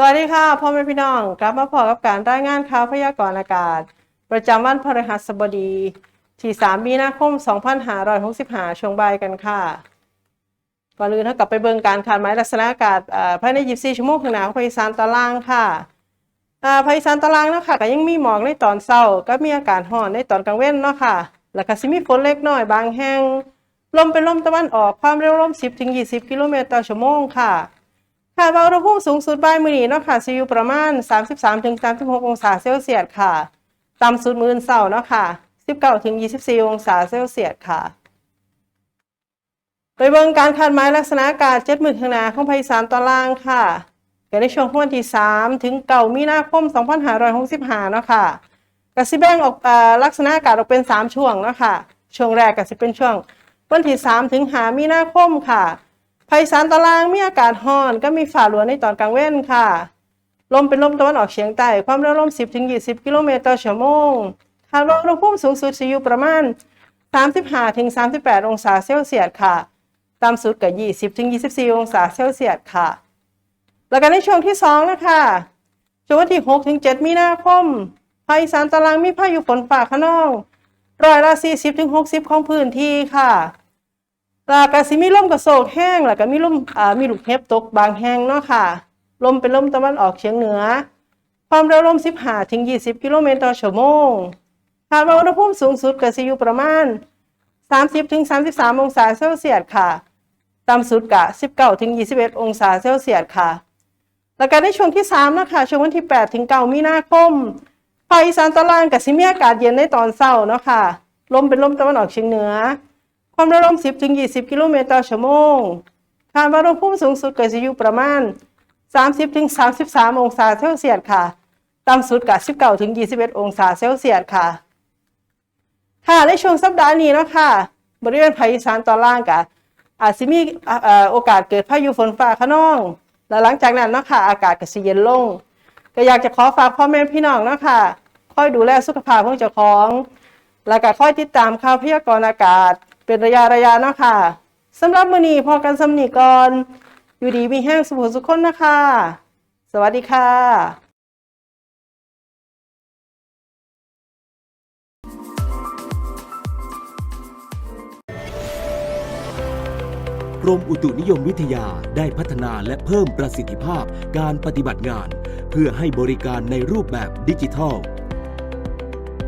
สวัสดีค่ะพ่อแม่พี่น้อง กลับมาพอกับการรายงานข่าวพยากรณ์อากาศ ประจำวันพฤหัสบดีที่ 3 มีนาคม 2565 ช่วงบ่ายกันค่ะก่อนอื่นเท่ากับไปเบิ่งการคาดหมายลักษณะอากาศภายใน 24 ชั่วโมงข้างหน้าของภาคอีสานตอนล่างค่ะอ่าภาคอีสานตอนล่างเนาะค่ะก็ยังมีหมอกในตอนเช้าก็มีอากาศร้อนในตอนกลางเว้นเนาะค่ะ แล้วก็สิมีฝนเล็กน้อยบางแห่งลมเป็นลมตะวันออกความเร็วลม 10-20 กิโลเมตรต่อชั่วโมงค่ะ ค่ะว่าอุณหภูมิสูงสุดบ่ายมื้อนี้เนาะค่ะสิอยู่ประมาณ 33-36 องศาเซลเซียสค่ะ ต่ำสุดมื้ออนเช้าเนาะค่ะ 19-24 องศาเซลเซียสค่ะ ไปเบิ่งการคาดหมายลักษณะอากาศ7มื้อข้างหน้าของภาคอีสานตอนล่างค่ะก็ในช่วงวันที่ 3 ถึง9มีนาคม 2565 เนาะค่ะก็สิแบ่งออกลักษณะอากาศออกเป็น 3 ช่วงเนาะค่ะ ช่วงแรกก็สิเป็นช่วงวันที่ 3 ถึง5มีนาคมค่ะ ภาคสานตอนล่างมีอากาศร้อนก็มีฝ่าหลวในตอนกลางเว้นค่ะ ลมเป็นลมตะวันออกเฉียงใต้ ความเร็วลม 10-20 กิโลเมตรต่อชั่วโมงคาดว่าอุณหภูมิสูงสุดจะอยู่ประมาณ 35-38 องศาเซลเซียสค่ะ ต่ำสุดก็20-24 องศาเซลเซียสค่ะ แล้วก็ในช่วงที่ 2 นะคะช่วงวันที่ 6-7 มีนาคมภาคอีสานตอนล่างมีพายุฝนฟ้าขนองร้อยละ40-60 ของพื้นที่ค่ะ แล้วก็สิมีลมกระโศกแห้งแล้วก็มีลมอ่ามีลูกเห็บตกบางแห้งเนาะค่ะ ลมเป็นลมตะวันออกเฉียงเหนือ ความเร็วลม 15ถึง20 กิโลเมตรต่อชั่วโมงคาดว่าอุณหภูมิสูงสุดก็สิอยู่ประมาณ 30ถึง33 องศาเซลเซียสค่ะต่ำสุดก็19ถึง21 องศาเซลเซียสค่ะ แล้วก็ในช่วงที่3นะคะช่วงวันที่8ถึง9มีนาคมภาคอีสานตอนล่างก็สิมีอากาศเย็นในตอนเช้าเนาะค่ะ ลมเป็นลมตะวันออกเฉียงเหนือ ความเร็วลม 10 ถึง 20 กิโลเมตรต่อชั่วโมงคาดว่าอุณหภูมิสูงสุดก็จะอยู่ประมาณ 30 ถึง 33 องศาเซลเซียสค่ะ ต่ำสุดก็19 ถึง 21 องศาเซลเซียสค่ะ ค่ะในช่วงสัปดาห์นี้นาะคะ บริเวณภาคอีสานตอนล่างก็อาจจะมีอ่าเอ่อโอกาสเกิดพายุฝนฟ้าขนอง และหลังจากนั้นนาะคะอากาศก็สิเย็นลง ก็อยากจะขอฝากพ่อแม่พี่น้องนาะคะคอยดูแลสุขภาพของเจ้าของ แล้วก็คอยติดตามข่าวพยากรณ์อากาศ เป็นระยะระยะเนาะค่ะสำหรับมื้อนี้พอกันสำนีก่อนอยู่ดีมีแห้งสุขสุขคนนะคะ สวัสดีค่ะกรมอุตุนิยมวิทยาได้พัฒนาและเพิ่มประสิทธิภาพการปฏิบัติงาน เพื่อให้บริการในรูปแบบดิจิทัล